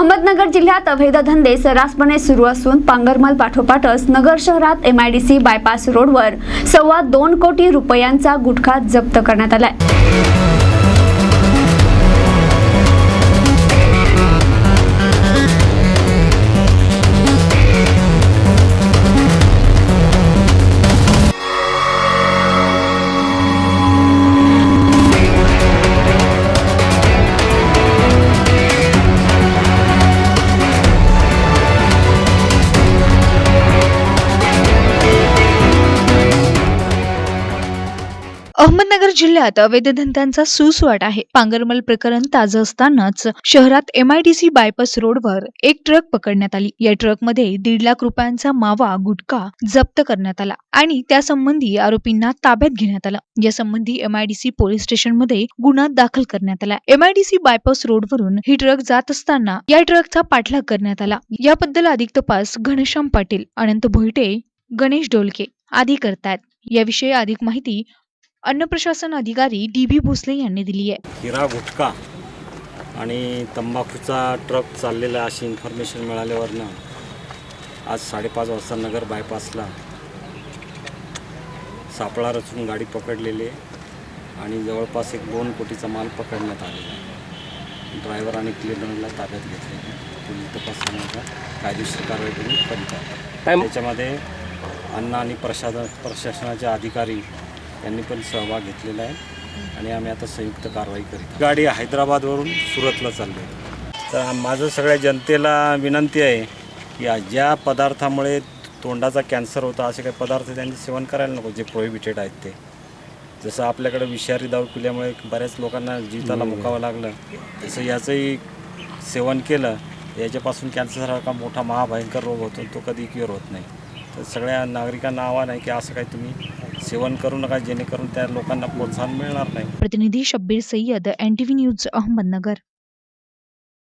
अहमदनगर जिल्ह्यात अवैध धंदे सर्रासपणे सुरू असून पांगरमल पाठोपाठच नगर शहरात एमआयडीसी बायपास रोडवर सव्वा दोन कोटी रुपयांचा गुटखा जप्त करण्यात आलाय. अहमदनगर जिल्ह्यात अवैध धंद्यांचा सुसवाट आहे. पांगरमल प्रकरण ताजं असतानाच शहरात एमआयडीसी बायपास रोडवर एक ट्रक पकडण्यात आली. या ट्रकमध्ये दीड लाख रुपयांचा मावा गुटखा जप्त करण्यात आला आणि त्यासंबंधी आरोपींना ताब्यात घेण्यात आलं. यासंबंधी एमआयडीसी पोलीस स्टेशनमध्ये गुन्हा दाखल करण्यात आला. एमआयडीसी बायपास रोडवरून ही ट्रक जात असताना या ट्रकचा पाठलाग करण्यात आला. याबद्दल अधिक तपास घनश्याम पाटील अनंत भोईटे गणेश डोलके आदी करतात याविषयी अधिक माहिती अन्न प्रशासन अधिकारी डी बी भोसले यांनी दिली आहे. हिरा गुटखा आणि तंबाखूचा ट्रक चाललेला अशी इन्फॉर्मेशन मिळाल्यावरनं आज साडेपाच वाजता नगर बायपासला सापळा रचून गाडी पकडलेली आहे आणि जवळपास एक दोन कोटीचा माल पकडण्यात आलेला आहे. ड्रायव्हर आणि क्लिनरला ताब्यात घेतले पुढील तपासानंतर कायदेशीर कारवाई करून करीत आहे. त्याच्यामध्ये अन्न आणि प्रशासन प्रशासनाचे अधिकारी यांनी पण सहभाग घेतलेला आहे आणि आम्ही आता संयुक्त कारवाई करीत. गाडी हैदराबादवरून सुरतला चालली आहे. तर माझं सगळ्या जनतेला विनंती आहे की ज्या पदार्थामुळे तोंडाचा कॅन्सर होता असे काही पदार्थ त्यांनी सेवन करायला नको जे प्रोहिबिटेड आहेत ते जसं आपल्याकडे विषारी दारू पिल्यामुळे बऱ्याच लोकांना जीताला मुकावं लागलं तसं याचंही सेवन केलं याच्यापासून कॅन्सरसारखा मोठा महाभयंकर रोग होतो तो कधी क्युअर होत नाही तर सगळ्या नागरिकांना आव्हान आहे की असं काही तुम्ही सेवन करू नका जेणेकरून त्या लोकांना प्रोत्साहन मिळणार नाही. प्रतिनिधी Shabbir Sayyad N T V news Ahmednagar.